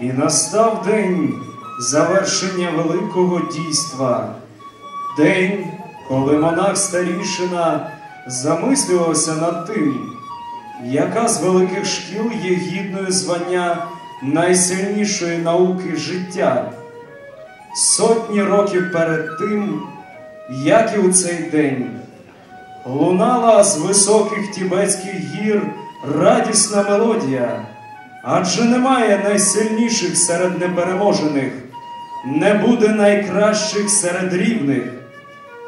І настав день завершення великого дійства, день, коли монах старішина замислювався над тим, яка з великих шкіл є гідною звання найсильнішої науки життя. Сотні років перед тим, як і у цей день, лунала з високих тібетських гір радісна мелодія, адже немає найсильніших серед непереможених, не буде найкращих серед рівних.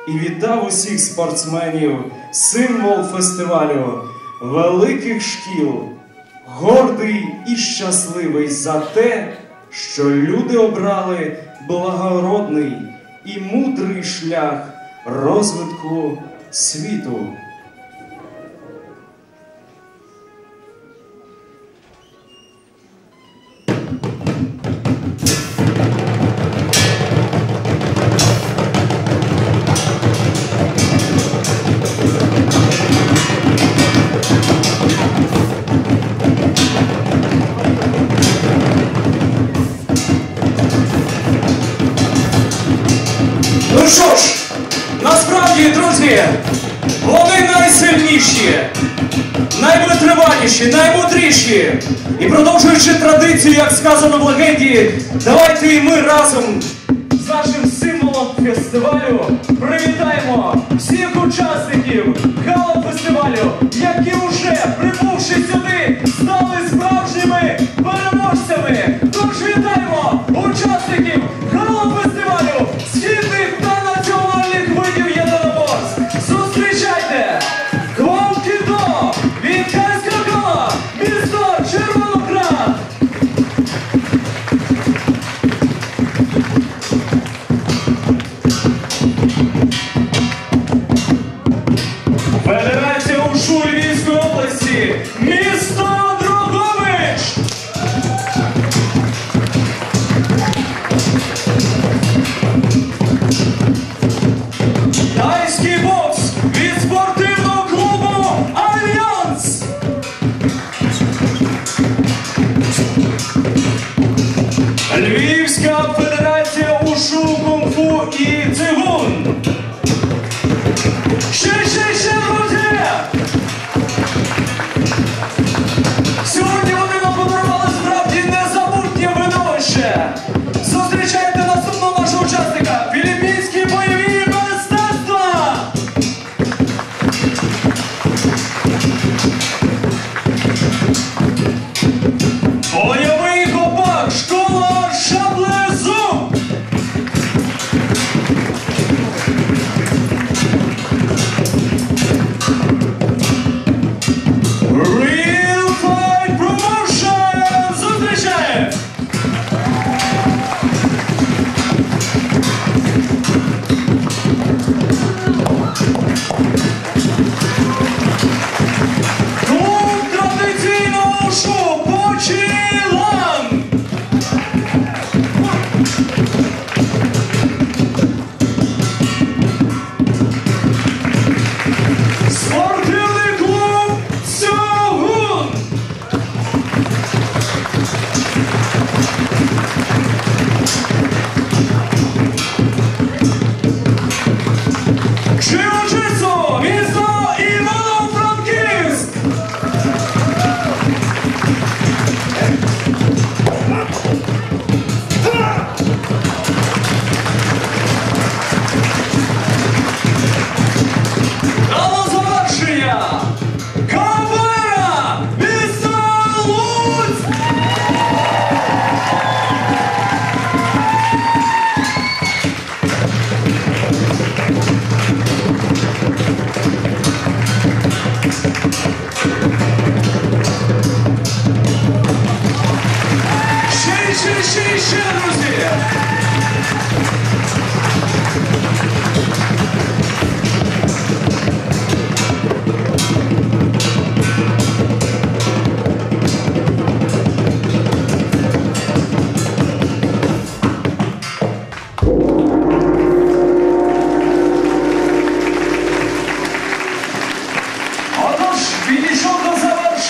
І вітав усіх спортсменів символ фестивалю великих шкіл, гордий і щасливий за те, що люди обрали благородний і мудрий шлях розвитку світу. Що ж, насправді, друзі, вони найсильніші, найвитриваліші, наймудріші. І продовжуючи традицію, як сказано в легенді, давайте і ми разом з нашим символом фестивалю привітаємо всіх учасників гала-фестивалю, які вже прибувши сюди, стали справжніми кунг-фу і цигун! Ще, ще, Ще, ще, ще, ще,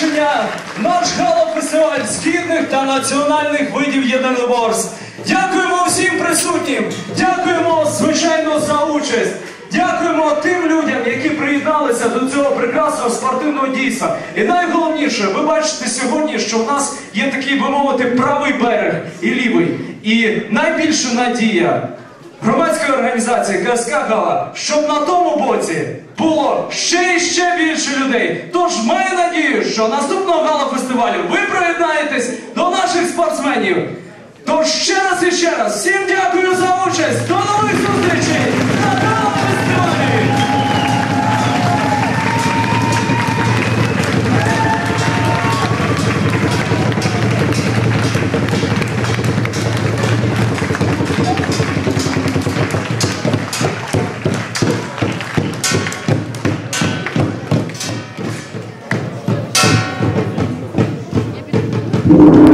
завершення наш гала-фестиваль східних та національних видів єдиноборств. Дякуємо всім присутнім. Дякуємо, звичайно, за участь. Дякуємо тим людям, які приєдналися до цього прекрасного спортивного дійства. І найголовніше, ви бачите сьогодні, що в нас є такий, би мовити, правий берег і лівий. І найбільша надія громадської організації КСК Гала, щоб на тому боці було ще і ще більше людей. Тож маю надію, що наступного гала-фестивалю ви приєднаєтесь до наших спортсменів. Тож ще раз і ще раз всім дякую за участь. До нових зустрічей Thank